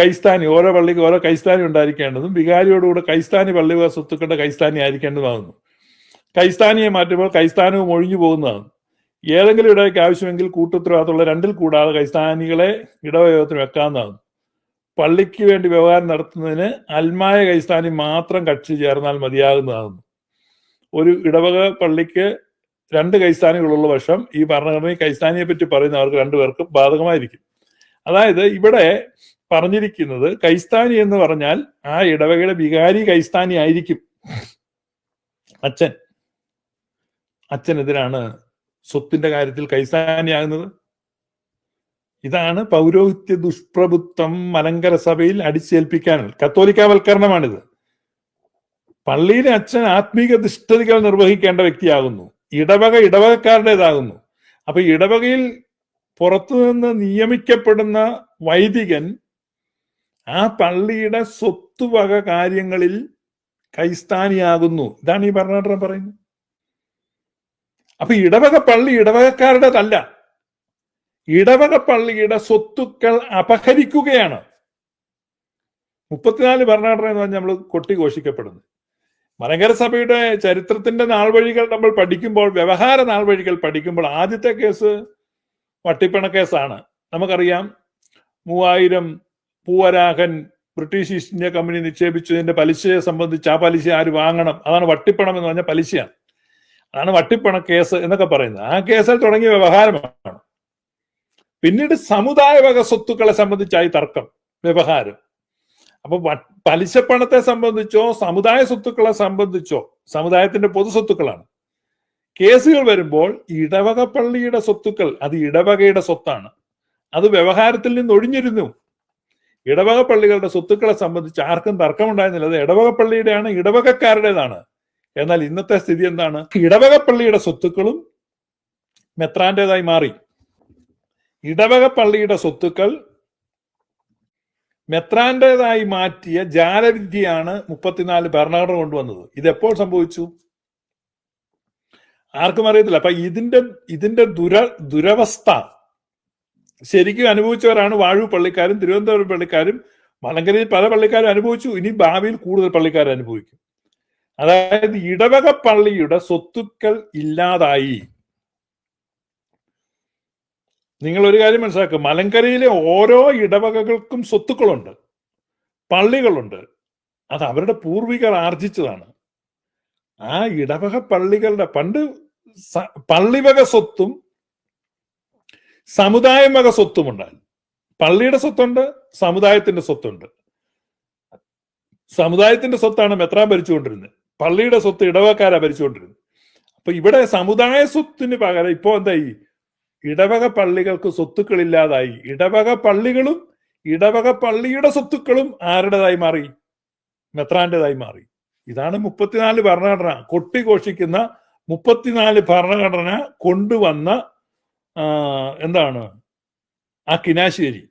കൈസ്ഥാനി ഓരോ പള്ളിക്ക് ഓരോ കൈസ്ഥാനി ഉണ്ടായിരിക്കേണ്ടതും വികാരിയോടുകൂടെ കൈസ്ഥാനി പള്ളി സ്വത്തുക്കളുടെ കൈസ്ഥാനി ആയിരിക്കേണ്ടതാകുന്നു കൈസ്ഥാനിയെ മാറ്റുമ്പോൾ കൈസ്ഥാനവും ഒഴിഞ്ഞു പോകുന്നതാണ്. ഏതെങ്കിലും ഇടയ്ക്ക് ആവശ്യമെങ്കിൽ കൂട്ടുത്തരവാദിത്തമുള്ള രണ്ടിൽ കൂടാതെ കൈസ്ഥാനികളെ ഇടവയോഗത്തിന് വെക്കാവുന്നതാണ്. പള്ളിക്ക് വേണ്ടി വ്യവഹാരം നടത്തുന്നതിന് അൽമായ കൈസ്ഥാനി മാത്രം കക്ഷി ചേർന്നാൽ മതിയാകുന്നതാണ്. ഒരു ഇടവക പള്ളിക്ക് രണ്ട് കൈസ്ഥാനികളുള്ള പക്ഷം ഈ ഭരണഘടനയിൽ കൈസ്ഥാനിയെ പറ്റി പറയുന്നവർക്ക് രണ്ടുപേർക്കും ബാധകമായിരിക്കും. അതായത് ഇവിടെ പറഞ്ഞിരിക്കുന്നത് കൈസ്ഥാനി എന്ന് പറഞ്ഞാൽ ആ ഇടവകയുടെ വികാരി കൈസ്ഥാനി ആയിരിക്കും. അച്ഛൻ. അച്ഛനെതിരാണ് സ്വത്തിന്റെ കാര്യത്തിൽ കൈസ്ഥാനിയാകുന്നത്. ഇതാണ് പൗരോഹിത്യ ദുഷ്പ്രഭുത്വം മലങ്കര സഭയിൽ അടിച്ചേൽപ്പിക്കാനുള്ള കത്തോലിക്കാവൽക്കരണമാണിത്. പള്ളിയിലെ അച്ഛൻ ആത്മീക ദുഷ്ടതകൾ നിർവഹിക്കേണ്ട വ്യക്തിയാകുന്നു. ഇടവക ഇടവകക്കാരുടേതാകുന്നു. അപ്പൊ ഇടവകയിൽ പുറത്തുനിന്ന് നിയമിക്കപ്പെടുന്ന വൈദികൻ ആ പള്ളിയുടെ സ്വത്തുവക കാര്യങ്ങളിൽ കൈസ്ഥാനിയാകുന്നു. ഇതാണ് ഈ ഭരണഘടന പറയുന്നത്. അപ്പൊ ഇടവക പള്ളി ഇടവകക്കാരുടേതല്ല. ഇടവക പള്ളിയുടെ സ്വത്തുക്കൾ അപഹരിക്കുകയാണ്. മുപ്പത്തിനാല് ഭരണഘടന എന്ന് പറഞ്ഞാൽ നമ്മൾ കൊട്ടിഘോഷിക്കപ്പെടുന്നു. മലങ്കര സഭയുടെ ചരിത്രത്തിന്റെ നാൾവഴികൾ നമ്മൾ പഠിക്കുമ്പോൾ വ്യവഹാര നാൾവഴികൾ പഠിക്കുമ്പോൾ ആദ്യത്തെ കേസ് വട്ടിപ്പണ കേസാണ് നമുക്കറിയാം മൂവായിരം പൂവരാഹൻ ബ്രിട്ടീഷ് ഈസ്റ്റ് ഇന്ത്യ കമ്പനി നിക്ഷേപിച്ചതിന്റെ പലിശയെ സംബന്ധിച്ച് ആ പലിശ ആര് വാങ്ങണം? അതാണ് വട്ടിപ്പണം എന്ന് പറഞ്ഞ പലിശയാണ്. അതാണ് വട്ടിപ്പണ കേസ് എന്നൊക്കെ പറയുന്നത്. ആ കേസിൽ തുടങ്ങിയ വ്യവഹാരമാണ്. പിന്നീട് സമുദായ വക സ്വത്തുക്കളെ സംബന്ധിച്ചായി തർക്കം വ്യവഹാരം. അപ്പൊ പലിശപ്പണത്തെ സംബന്ധിച്ചോ സമുദായ സ്വത്തുക്കളെ സംബന്ധിച്ചോ സമുദായത്തിന്റെ പൊതു സ്വത്തുക്കളാണ്. കേസുകൾ വരുമ്പോൾ ഇടവക പള്ളിയുടെ സ്വത്തുക്കൾ അത് ഇടവകയുടെ സ്വത്താണ്. അത് വ്യവഹാരത്തിൽ നിന്ന് ഒഴിഞ്ഞിരുന്നു. ഇടവക പള്ളികളുടെ സ്വത്തുക്കളെ സംബന്ധിച്ച് ആർക്കും തർക്കമുണ്ടായിരുന്നില്ല. അത് ഇടവക പള്ളിയുടെയാണ് ഇടവകക്കാരുടേതാണ്. എന്നാൽ ഇന്നത്തെ സ്ഥിതി എന്താണ്? ഇടവക പള്ളിയുടെ സ്വത്തുക്കളും മെത്രാന്റേതായി മാറി. ഇടവക പള്ളിയുടെ സ്വത്തുക്കൾ മെത്രാന്റേതായി മാറ്റിയ ജാലവിദ്യയാണ് മുപ്പത്തിനാല് ഭരണഘടന കൊണ്ടുവന്നത്. ഇത് എപ്പോൾ സംഭവിച്ചു? ആർക്കും അറിയത്തില്ല. അപ്പൊ ഇതിന്റെ ഇതിന്റെ ദുര ദുരവസ്ഥ ശരിക്കും അനുഭവിച്ചവരാണ് വാഴു പള്ളിക്കാരും തിരുവനന്തപുരം പള്ളിക്കാരും. മലങ്കരയിൽ പല പള്ളിക്കാരും അനുഭവിച്ചു. ഇനി ഭാവിയിൽ കൂടുതൽ പള്ളിക്കാർ അനുഭവിക്കും. അതായത് ഇടവക പള്ളിയുടെ സ്വത്തുക്കൾ ഇല്ലാതായി. നിങ്ങൾ ഒരു കാര്യം മനസ്സിലാക്കുക മലങ്കരയിലെ ഓരോ ഇടവകകൾക്കും സ്വത്തുക്കളുണ്ട്. പള്ളികളുണ്ട്. അത് അവരുടെ പൂർവികർ ആർജിച്ചതാണ്. ആ ഇടവക പള്ളികളുടെ പണ്ട് പള്ളിവക സ്വത്തും സമുദായം വക സ്വത്തുമുണ്ടായി. പള്ളിയുടെ സ്വത്തുണ്ട് സമുദായത്തിന്റെ സ്വത്തുണ്ട്. സമുദായത്തിന്റെ സ്വത്താണ് മെത്രാൻ ഭരിച്ചുകൊണ്ടിരുന്നത്. പള്ളിയുടെ സ്വത്ത് ഇടവക്കാരാ ഭരിച്ചുകൊണ്ടിരുന്നത്. അപ്പൊ ഇവിടെ സമുദായ സ്വത്തിന് പകരം ഇപ്പോ എന്തായി ഇടവക പള്ളികൾക്ക് സ്വത്തുക്കൾ ഇല്ലാതായി ഇടവക പള്ളികളും ഇടവക പള്ളിയുടെ സ്വത്തുക്കളും ആരുടേതായി മാറി? മെത്രാന്റേതായി മാറി. ഇതാണ് മുപ്പത്തിനാല് ഭരണഘടന. കൊട്ടിഘോഷിക്കുന്ന മുപ്പത്തിനാല് ഭരണഘടന കൊണ്ടുവന്ന എന്താണ്? ആ കിനാശ്ശേരി